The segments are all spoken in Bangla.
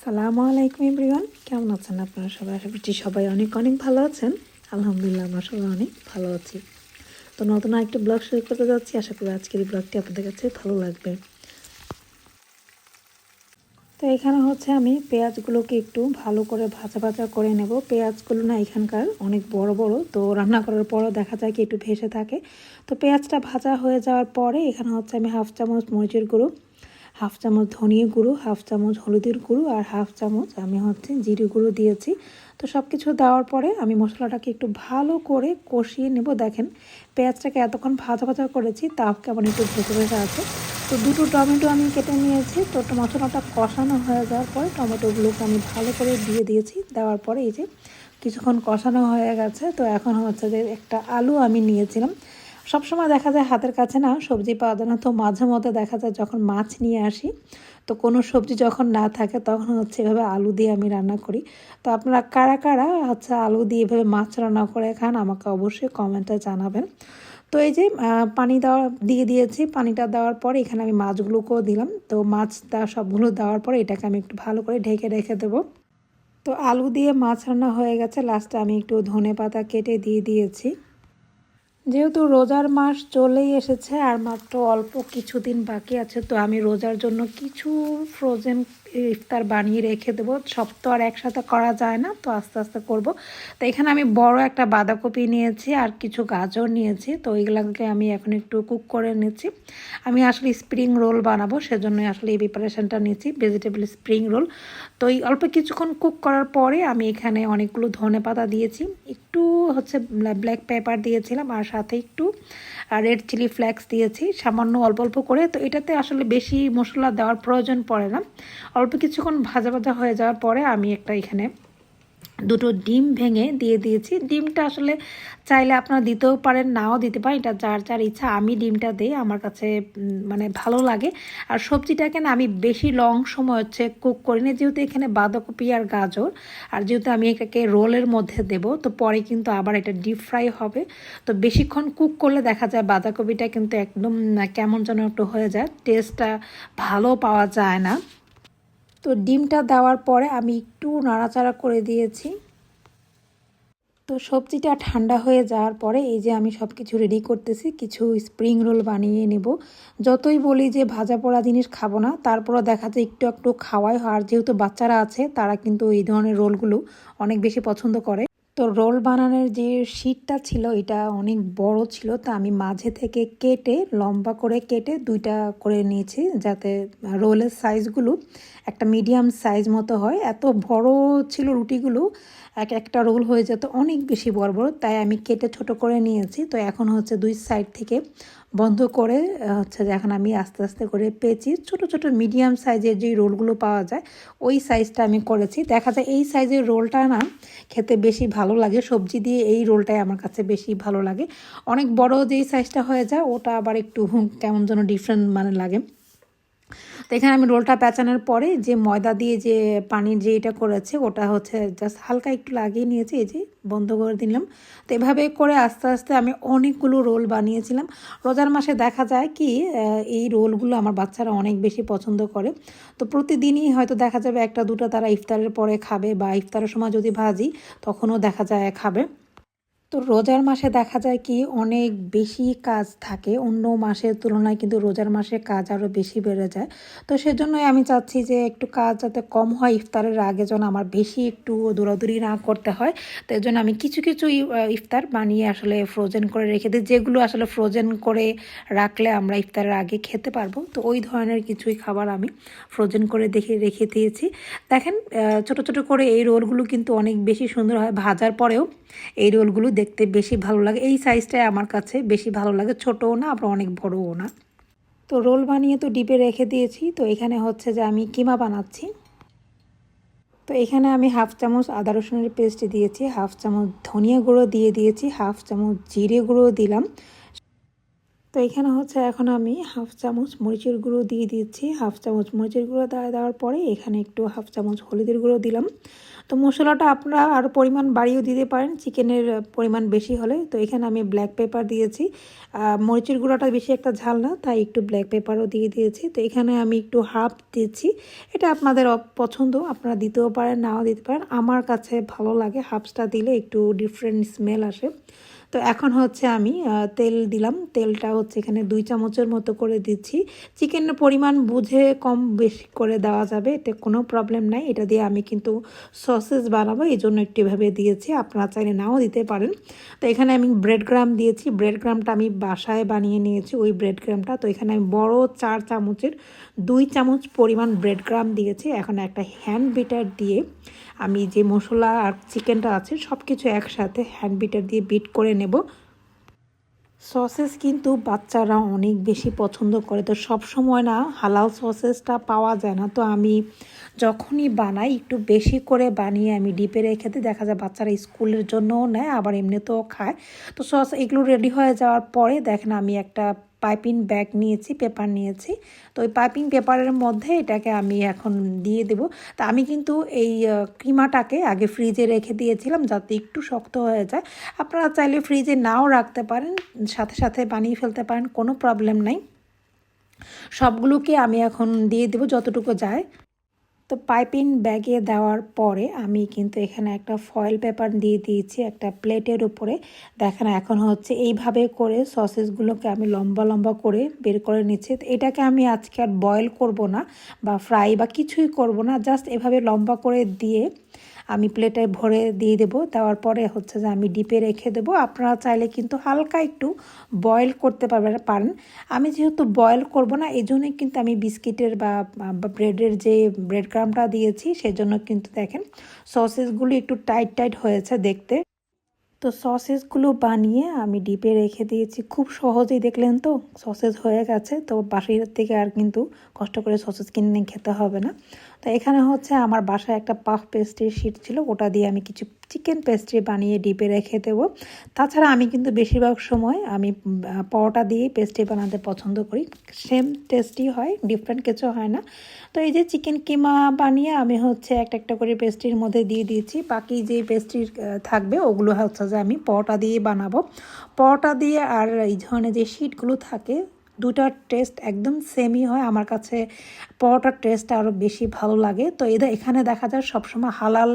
আসসালামু আলাইকুম এভরিওয়ান। কেমন আছেন আপনারা সবাই? আশা করছি সবাই অনেক অনেক ভালো আছেন। আলহামদুলিল্লাহ, আমরা সবাই অনেক ভালো আছি। তো নতুন একটা ব্লগ শুরু করতে যাচ্ছি। আশা করি আজকের এই ব্লগটি আপনাদের কাছে ভালো লাগবে। তো এখানে হচ্ছে আমি পেঁয়াজগুলোকে একটু ভালো করে ভাজা ভাজা করে নেব। পেঁয়াজগুলো না এখানকার অনেক বড় বড়। তো রান্না করার পরও দেখা যায় কি একটু ভেসে থাকে। তো পেঁয়াজটা ভাজা হয়ে যাওয়ার পরে এখানে হচ্ছে আমি হাফ চামচ মরিচের গুঁড়ো হাফ চামচ ধনিয়া গুঁড়ো, হাফ চামচ হলুদের গুঁড়ো আর হাফ চামচ আমি হচ্ছে জিরে গুঁড়ো দিয়েছি। তো সব কিছু দেওয়ার পরে আমি মশলাটাকে একটু ভালো করে কষিয়ে নেব। দেখেন পেঁয়াজটাকে এতক্ষণ ভাজা ভাজা করেছি, তাপ কেমন একটু ভেজে ভেজে আছে। তো দুটো টমেটো আমি কেটে নিয়েছি। তো মশলাটা কষানো হয়ে যাওয়ার পরে টমেটোগুলোকে আমি ভালো করে দিয়ে দিয়েছি। দেওয়ার পরে এই যে কিছুক্ষণ কষানো হয়ে গেছে। তো এখন হচ্ছে যে একটা আলু আমি নিয়েছিলাম। সবসময় দেখা যায় হাতের কাছে না সবজি পাওয়া যায় না। তো মাঝে মধ্যে দেখা যায় যখন মাছ নিয়ে আসি, তো কোনো সবজি যখন না থাকে তখন হচ্ছে এভাবে আলু দিয়ে আমি রান্না করি। তো আপনারা কারা কারা হচ্ছে আলু দিয়ে এভাবে মাছ রান্না করে খান আমাকে অবশ্যই কমেন্টে জানাবেন। তো এই যে পানি দেওয়া, দিয়ে দিয়েছি, পানিটা দেওয়ার পরে এখানে আমি মাছগুলোকেও দিলাম। তো মাছ দেওয়া, সবগুলো দেওয়ার পরে এটাকে আমি একটু ভালো করে ঢেকে রেখে দেবো। তো আলু দিয়ে মাছ রান্না হয়ে গেছে। লাস্টে আমি একটু ধনে পাতা কেটে দিয়ে দিয়েছি। যেহেতু রোজার মাস চলেই এসেছে আর মাত্র অল্প কিছুদিন বাকি আছে, তো আমি রোজার জন্য কিছু ফ্রোজেন ইফতার বানিয়ে রেখে দেবো। সব তো আর একসাথে করা যায় না, তো আস্তে আস্তে করব। তো এখানে আমি বড় একটা বাঁধাকপি নিয়েছি আর কিছু গাজর নিয়েছি, তো এইগুলোকে আমি এখন একটু কুক করে নিচ্ছি। আমি আসলে স্প্রিং রোল বানাবো, সেজন্যই আসলে এই প্রিপারেশানটা নিয়েছি ভেজিটেবল স্প্রিং রোল তো এই অল্প কিছুক্ষণ কুক করার পরে আমি এখানে অনেকগুলো ধনে পাতা দিয়েছি একটু হচ্ছে ব্ল্যাক পেপার দিয়েছিলাম আর সাথে একটু রেড চিলি ফ্লেক্স দিয়েছি, সামান্য অল্প অল্প করে। তো এটাতে আসলে বেশি মশলা দেওয়ার প্রয়োজন পড়ে না। অল্প কিছুক্ষণ ভাজা ভাজা হয়ে যাওয়ার পরে আমি একটা এখানে দুটো ডিম ভেঙে দিয়ে দিয়েছি। ডিমটা আসলে চাইলে আপনারা দিতেও পারেন, নাও দিতে পারেন। এটা যার যার ইচ্ছা, আমি ডিমটা দিই, আমার কাছে মানে ভালো লাগে। আর সবজিটাকে না আমি বেশি লং সময় হচ্ছে কুক করি না যেহেতু এখানে বাঁধাকপি আর গাজর। আর যেহেতু আমি এটাকে রোলের মধ্যে দেব, তো পরে কিন্তু আবার এটা ডিপ ফ্রাই হবে। তো বেশিক্ষণ কুক করলে দেখা যায় বাঁধাকপিটা কিন্তু একদম কেমন যেন একটু হয়ে যায় টেস্টটা ভালো পাওয়া যায় না। তো ডিমটা দেওয়ার পরে আমি একটু নাড়াচাড়া করে দিয়েছি। তো সবজিটা ঠান্ডা হয়ে যাওয়ার পরে এই যে আমি সব কিছু রেডি করতেছি, কিছু স্প্রিং রোল বানিয়ে নেব। যতই বলি যে ভাজা পোড়া জিনিস খাব না, তারপরও দেখা যায় একটু একটু খাওয়াই হয়। আর যেহেতু বাচ্চারা আছে, তারা কিন্তু এই ধরনের রোলগুলো অনেক বেশি পছন্দ করে। তো রোল বানানোর যে শীটটা ছিল, এটা অনেক বড় ছিল, তা আমি মাঝে থেকে কেটে, লম্বা করে কেটে দুইটা করে নিয়েছি, যাতে রোলের সাইজগুলো একটা মিডিয়াম সাইজ মতো হয়। এত বড় ছিল রুটিগুলো, এক একটা রোল হয়ে যেত, অনেক বেশি বড় বড়, তাই আমি কেটে ছোট করে নিয়েছি। তো এখন হচ্ছে দুই সাইড থেকে বন্ধ করে হচ্ছে যে এখন আমি আস্তে আস্তে করে পেয়েছি ছোট ছোট মিডিয়াম সাইজের যে রোলগুলো পাওয়া যায়, ওই সাইজটা আমি করেছি। দেখা যায় এই সাইজের রোলটা না খেতে বেশি ভালো লাগে। সবজি দিয়ে এই রোলটাই আমার কাছে বেশি ভালো লাগে। অনেক বড় যেই সাইজটা হয়ে যায়, ওটা আবার একটু কেমন যেন ডিফারেন্ট মানে লাগে। তো এখানে আমি রোলটা পেঁচানোর পরে যে ময়দা দিয়ে যে পানির যে এটা করেছে, ওটা হচ্ছে জাস্ট হালকা একটু লাগিয়ে নিয়েছি, এই যে বন্ধ করে দিলাম। তো এভাবে করে আস্তে আস্তে আমি অনেকগুলো রোল বানিয়েছিলাম। রোজার মাসে দেখা যায় কি এই রোলগুলো আমার বাচ্চারা অনেক বেশি পছন্দ করে। তো প্রতিদিনই হয়তো দেখা যাবে একটা দুটো তারা ইফতারের পরে খাবে বা ইফতারের সময় যদি ভাজি, তখনও দেখা যায় খাবে। তো রোজার মাসে দেখা যায় কি অনেক বেশি কাজ থাকে। অন্য মাসের তুলনায় কিন্তু রোজার মাসে কাজ আরও বেশি বেড়ে যায়। তো সেজন্যই আমি চাচ্ছি যে একটু কাজ যাতে কম হয়, ইফতারের আগে যেন আমার বেশি একটু দৌড়াদৌড়ি না করতে হয়। তো এই জন্য আমি কিছু কিছু ইফতার বানিয়ে আসলে ফ্রোজেন করে রেখে দিই। যেগুলো আসলে ফ্রোজেন করে রাখলে আমরা ইফতারের আগে খেতে পারব। তো ওই ধরনের কিছুই খাবার আমি ফ্রোজেন করে দেখে, রেখে দিয়েছি। দেখেন ছোট ছোট করে এই রোলগুলো কিন্তু অনেক বেশি সুন্দর হয়। ভাজার পরেও এই রোলগুলো দেখতে বেশি ভালো লাগে। এই সাইজটাই আমার কাছে বেশি ভালো লাগে। ছোটও না, আবার অনেক বড়ও না। তো রোল বানিয়ে তো ডিপে রেখে দিয়েছি। তো এখানে হচ্ছে যে আমি কিমা বানাচ্ছি। তো এখানে আমি হাফ চামচ আদা রসুনের পেস্ট দিয়েছি হাফ চামচ ধনিয়া গুঁড়ো দিয়ে দিয়েছি হাফ চামচ জিরে গুঁড়ো দিলাম। এখানে হচ্ছে এখন আমি হাফ চামচ মরিচের গুঁড়ো দিয়ে দিচ্ছি। হাফ চামচ মরিচের গুঁড়ো দেওয়া দেওয়ার পরে এখানে একটু হাফ চামচ হলুদের গুঁড়ো দিলাম। তো মশলাটা আপনারা আরও পরিমাণ বাড়িয়েও দিতে পারেন, চিকেনের পরিমাণ বেশি হলে। তো এখানে আমি ব্ল্যাক পেপার দিয়েছি। মরিচের গুঁড়োটা বেশি একটা ঝাল না, তাই একটু ব্ল্যাক পেপারও দিয়ে দিয়েছি। তো এখানে আমি একটু হাফ দিচ্ছি। এটা আপনাদের পছন্দ, আপনারা দিতেও পারেন, নাও দিতে পারেন। আমার কাছে ভালো লাগে হাফসটা দিলে একটু ডিফারেন্ট স্মেল আসে। তো এখন হচ্ছে আমি তেল দিলাম। তেলটা হচ্ছে এখানে দুই চামচের মতো করে দিচ্ছি। চিকেনের পরিমাণ বুঝে কম বেশি করে দেওয়া যাবে, এতে কোনো প্রবলেম নাই। এটা দিয়ে আমি কিন্তু সসেস বানাবো, এই জন্য একটু এভাবে দিয়েছি। আপনারা চাইলে নাও দিতে পারেন। তো এখানে আমি ব্রেড গ্রাম দিয়েছি। ব্রেড গ্রামটা আমি বাসায় বানিয়ে নিয়েছি, ওই ব্রেড গ্রামটা তো এখানে আমি বড় চার চামচের দুই চামচ পরিমাণ ব্রেড গ্রাম দিয়েছি। এখন একটা হ্যান্ড বিটার দিয়ে আমি যে মশলা আর চিকেনটা আছে সব কিছু একসাথে হ্যান্ড বিটার দিয়ে বিট করে নেব। সসেস কিন্তু বাচ্চারা অনেক বেশি পছন্দ করে, তো সব সময় না হালাল সসেসটা পাওয়া যায় না। তো আমি যখনই বানাই, একটু বেশি করে বানিয়ে আমি ডিপে রেখে দিই। দেখা যায় বাচ্চারা স্কুলের জন্যও নেয়, আবার এমনিতেও খায়। তো সস এগুলো রেডি হয়ে যাওয়ার পরে দেখেন আমি একটা পাইপিং ব্যাগ নিয়েছি, পেপার নিয়েছি। তো ওই পাইপিং পেপারের মধ্যে এটাকে আমি এখন দিয়ে দেব। তা আমি কিন্তু এই কিমাটাকে আগে ফ্রিজে রেখে দিয়েছিলাম যাতে একটু শক্ত হয়ে যায়। আপনারা চাইলে ফ্রিজে নাও রাখতে পারেন, সাথে সাথে বানিয়ে ফেলতে পারেন, কোনো প্রবলেম নাই। সবগুলোকে আমি এখন দিয়ে দেবো যতটুকু যায়। তো পাইপিং ব্যাগে দেওয়ার পরে আমি কিন্তু এখানে একটা ফয়েল পেপার দিয়ে দিয়েছি, একটা প্লেটের উপরে। দেখেন এখন হচ্ছে এইভাবে করে সসেসগুলোকে আমি লম্বা লম্বা করে বের করে নিচ্ছি। এটাকে আমি আজকে আর বয়েল করব না বা ফ্রাই বা কিছুই করব না জাস্ট এভাবে লম্বা করে দিয়ে আমি প্লেটে ভরে দিয়ে দেব। দেওয়ার পরে হচ্ছে যে আমি ডিপে রেখে দেবো। আপনারা চাইলে কিন্তু হালকা একটু বয়েল করতে পারবেন পারেন। আমি যেহেতু বয়েল করব না এই জন্যই কিন্তু আমি বিস্কিটের বা ব্রেডের যে ব্রেড ক্রামটা দিয়েছি, সেজন্য কিন্তু দেখেন সসেসগুলো একটু টাইট টাইট হয়েছে দেখতে। তো সসেসগুলো বানিয়ে আমি ডিপে রেখে দিয়েছি। খুব সহজেই দেখলেন তো সসেস হয়ে গেছে। তো বাসির থেকে আর কিন্তু কষ্ট করে সসেস কিনে খেতে হবে না। তো এখানে হচ্ছে আমার বাসায় একটা পাফ পেস্ট্রির শিট ছিল, ওটা দিয়ে আমি কিছু চিকেন পেস্ট্রি বানিয়ে ডিপে রেখে দেবো। তাছাড়া আমি কিন্তু বেশিরভাগ সময় আমি পরোটা দিয়ে পেস্ট্রি বানাতে পছন্দ করি। সেম টেস্টি হয়, ডিফারেন্ট কিছু হয় না। তো এই যে চিকেন কিমা বানিয়ে আমি হচ্ছে একটা একটা করে পেস্ট্রির মধ্যে দিয়ে দিয়েছি। বাকি যে পেস্ট্রি থাকবে ওগুলো হচ্ছে যে আমি পরোটা দিয়ে বানাবো। পরোটা দিয়ে আর এই ধরনের যে শিটগুলো থাকে দুটার টেস্ট একদম সেমই হয়। আমার কাছে পরোটার টেস্ট আরও বেশি ভালো লাগে। তো এদের এখানে দেখা যায় সবসময় হালাল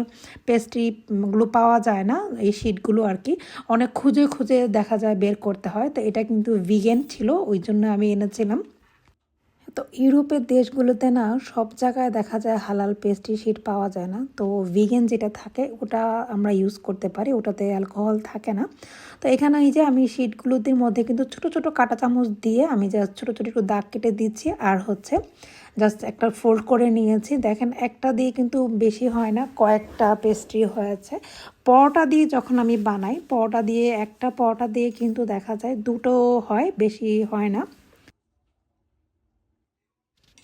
পেস্ট্রিগুলো পাওয়া যায় না, এই শিটগুলো আর কি। অনেক খুঁজে খুঁজে দেখা যায় বের করতে হয়। তো এটা কিন্তু ভিগেন ছিল, ওই জন্য আমি এনেছিলাম। তো ইউরোপের দেশগুলোতে না সব জায়গায় দেখা যায় হালাল পেস্ট্রি শিট পাওয়া যায় না। তো ভিগেন যেটা থাকে, ওটা আমরা ইউজ করতে পারি, ওটাতে অ্যালকোহল থাকে না। তো এখানে এই যে আমি শিটগুলোদের মধ্যে কিন্তু ছোট ছোট কাটা চামচ দিয়ে আমি যা ছোটো ছোটো একটু দাগ কেটে দিচ্ছি। আর হচ্ছে জাস্ট একটা ফোল্ড করে নিয়েছি। দেখেন একটা দিয়ে কিন্তু বেশি হয় না, কয়েকটা পেস্ট্রি হয়েছে। পরোটা দিয়ে যখন আমি বানাই, পরোটা দিয়ে, একটা পরোটা দিয়ে কিন্তু দেখা যায় দুটো হয়, বেশি হয় না।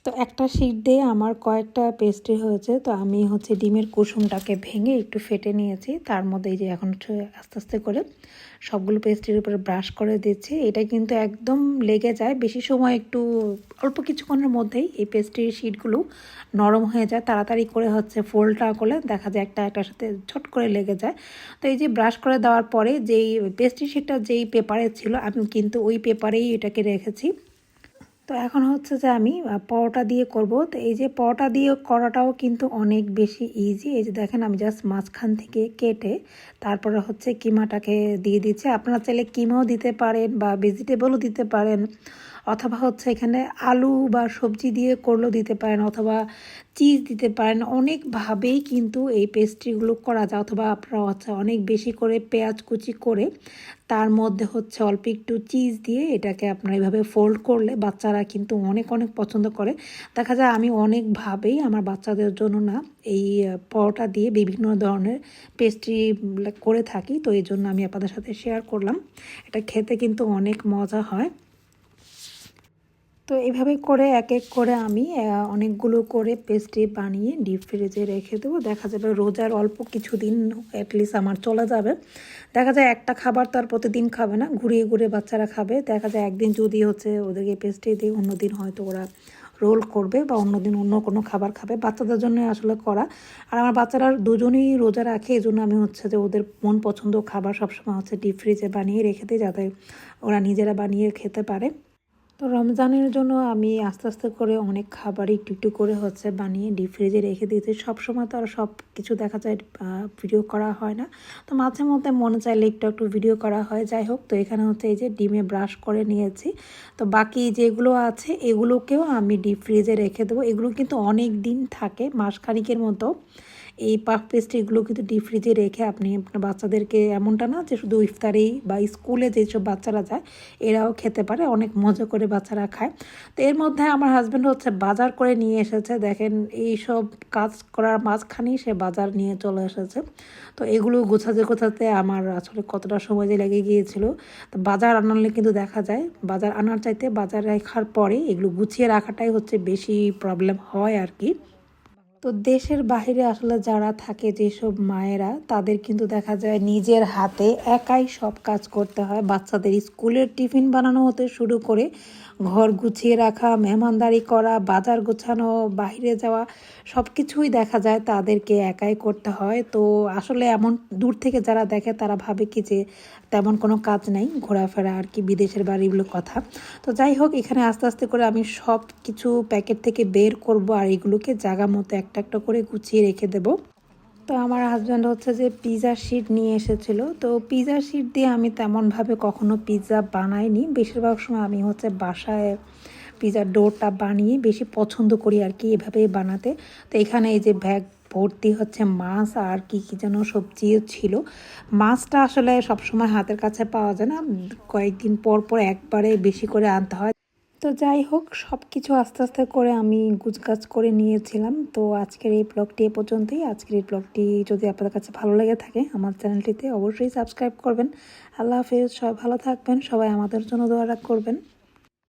তো একটা শিট দিয়ে আমার কয়েকটা পেস্ট্রি হয়েছে, তো আমি হচ্ছে ডিমের কুসুমটাকে ভেঙে একটু ফেটে নিয়েছি। তার মধ্যে এই যে এখন আস্তে আস্তে করে সবগুলো পেস্ট্রির উপরে ব্রাশ করে দিচ্ছি। এটা কিন্তু একদম লেগে যায়, বেশি সময় একটু অল্প কিছুক্ষণের মধ্যেই এই পেস্ট্রির শিটগুলো নরম হয়ে যায়। তাড়াতাড়ি করে হচ্ছে ফোল্ডটা করলে দেখা যায় একটা, একটার সাথে ছোট করে লেগে যায়। তো এই যে ব্রাশ করে দেওয়ার পরে যেই পেস্ট্রি শিটটা যেই পেপারে ছিল, আমি কিন্তু ওই পেপারেই এটাকে রেখেছি। তো এখন হচ্ছে যে আমি পরোটা দিয়ে করব। তো এই যে পরোটা দিয়ে করাটাও কিন্তু অনেক বেশি ইজি এই যে দেখেন আমি জাস্ট মাঝখান থেকে কেটে তারপরে হচ্ছে কিমাটাকে দিয়ে দিচ্ছি। আপনার চাইলে কিমাও দিতে পারেন বা ভেজিটেবলও দিতে পারেন। অথবা হচ্ছে এখানে আলু বা সবজি দিয়ে করলেও দিতে পারেন অথবা চিজ দিতে পারেন। অনেকভাবেই কিন্তু এই পেস্ট্রিগুলো করা যায়। অথবা আপনারা হচ্ছে অনেক বেশি করে পেঁয়াজ কুচি করে তার মধ্যে হচ্ছে অল্প একটু চিজ দিয়ে এটাকে আপনারা এইভাবে ফোল্ড করলে বাচ্চারা কিন্তু অনেক অনেক পছন্দ করে। দেখা যায় আমি অনেকভাবেই আমার বাচ্চাদের জন্য না এই পরোটা দিয়ে বিভিন্ন ধরনের পেস্ট্রি করে থাকি। তো এই জন্য আমি আপনাদের সাথে শেয়ার করলাম। এটা খেতে কিন্তু অনেক মজা হয়। তো এইভাবে করে এক এক করে আমি অনেকগুলো করে পেস্ট্রি বানিয়ে ডিপ ফ্রিজে রেখে দেবো। দেখা যাবে রোজার অল্প কিছুদিন অ্যাটলিস্ট আমার চলে যাবে। দেখা যায় একটা খাবার তো আর প্রতিদিন খাবে না, ঘুরিয়ে ঘুরিয়ে বাচ্চারা খাবে। দেখা যায় একদিন যদি হচ্ছে ওদেরকে পেস্ট্রি দিই অন্যদিন হয়তো ওরা রোল করবে বা অন্যদিন অন্য কোনো খাবার খাবে। বাচ্চাদের জন্য আসলে করা। আর আমার বাচ্চারা দুজনেই রোজা রাখে, এই জন্য আমি হচ্ছে যে ওদের মন পছন্দ খাবার সবসময় হচ্ছে ডিপ ফ্রিজে বানিয়ে রেখে দিই, যাতে ওরা নিজেরা বানিয়ে খেতে পারে। তো রমজানের জন্য আমি আস্তে আস্তে করে অনেক খাবারই একটু একটু করে হচ্ছে বানিয়ে ডিপ ফ্রিজে রেখে দিয়েছি। সবসময় তো আর সব কিছু দেখা যায় ভিডিও করা হয় না। তো মাঝে মধ্যে মনে চাইলে একটু একটু ভিডিও করা হয়। যাই হোক, তো এখানে হচ্ছে এই যে ডিমে ব্রাশ করে নিয়েছি। তো বাকি যেগুলো আছে, এগুলোকেও আমি ডিপ ফ্রিজে রেখে দেবো। এগুলো কিন্তু অনেক দিন থাকে, মাস খানিকের মতো। এই পাফ পেস্ট্রিগুলো কিন্তু ডিপ ফ্রিজে রেখে আপনি আপনার বাচ্চাদেরকে এমনটা না যে শুধু ইফতারি বা স্কুলে যেসব বাচ্চারা যায়, এরাও খেতে পারে, অনেক মজা করে বাচ্চারা খায়। তো এর মধ্যে আমার হাজব্যান্ড হচ্ছে বাজার করে নিয়ে এসেছে, দেখেন এই সব কাজ করার মাঝখানেই সে বাজার নিয়ে চলে এসেছে। তো এগুলো গোছাতে গোছাতে আমার আসলে কতটা সময় যে লেগে গিয়েছিল। তো বাজার আনালে কিন্তু দেখা যায়, বাজার আনার চাইতে বাজার রাখার পরে এগুলো গুছিয়ে রাখাটাই হচ্ছে বেশি প্রবলেম হয় আর কি। তো দেশের বাইরে আসলে যারা থাকে যেসব মায়েরা, তাদের কিন্তু দেখা যায় নিজের হাতে একাই সব কাজ করতে হয়। বাচ্চাদের স্কুলের টিফিন বানানো হতে শুরু করে ঘর গুছিয়ে রাখা, মেহমানদারি করা, বাজার গোছানো, বাইরে যাওয়া সব কিছুই দেখা যায় তাদেরকে একাই করতে হয়। তো আসলে এমন দূর থেকে যারা দেখে তারা ভাবে কি যে তেমন কোনো কাজ নাই, ঘোরাফেরা আর কি, বিদেশের বাড়িগুলো কথা। তো যাই হোক, এখানে আস্তে আস্তে করে আমি সব কিছু প্যাকেট থেকে বের করব আর এগুলোকে জায়গা মতো একটা একটা করে গুছিয়ে রেখে দেবো। তো আমার হাজব্যান্ড হচ্ছে যে পিৎজা শিট নিয়ে এসেছিল। তো পিৎজা শিট দিয়ে আমি তেমনভাবে কখনো পিৎজা বানাইনি। বেশিরভাগ সময় আমি হচ্ছে বাসায় পিৎজার ডোরটা বানিয়ে বেশি পছন্দ করি আর কি এভাবেই বানাতে। তো এখানে এই যে ব্যাগ ভর্তি হচ্ছে মাছ আর কি কি যেন সবজিও ছিল। মাছটা আসলে সবসময় হাতের কাছে পাওয়া যায় না। কয়েকদিন পর পর একবারে বেশি করে আনতে হয়। তো যাই হোক সব কিছু আস্তে আস্তে করে আমি গুছগাছ করে নিয়েছিলাম। তো আজকের এই ব্লগটি এ পর্যন্তই। আজকের এই ব্লগটি যদি আপনাদের কাছে ভালো লেগে থাকে, আমার চ্যানেলটিতে অবশ্যই সাবস্ক্রাইব করবেন। আল্লাহ হাফিজ, সবাই ভালো থাকবেন, সবাই আমাদের জন্য দোয়া করবেন।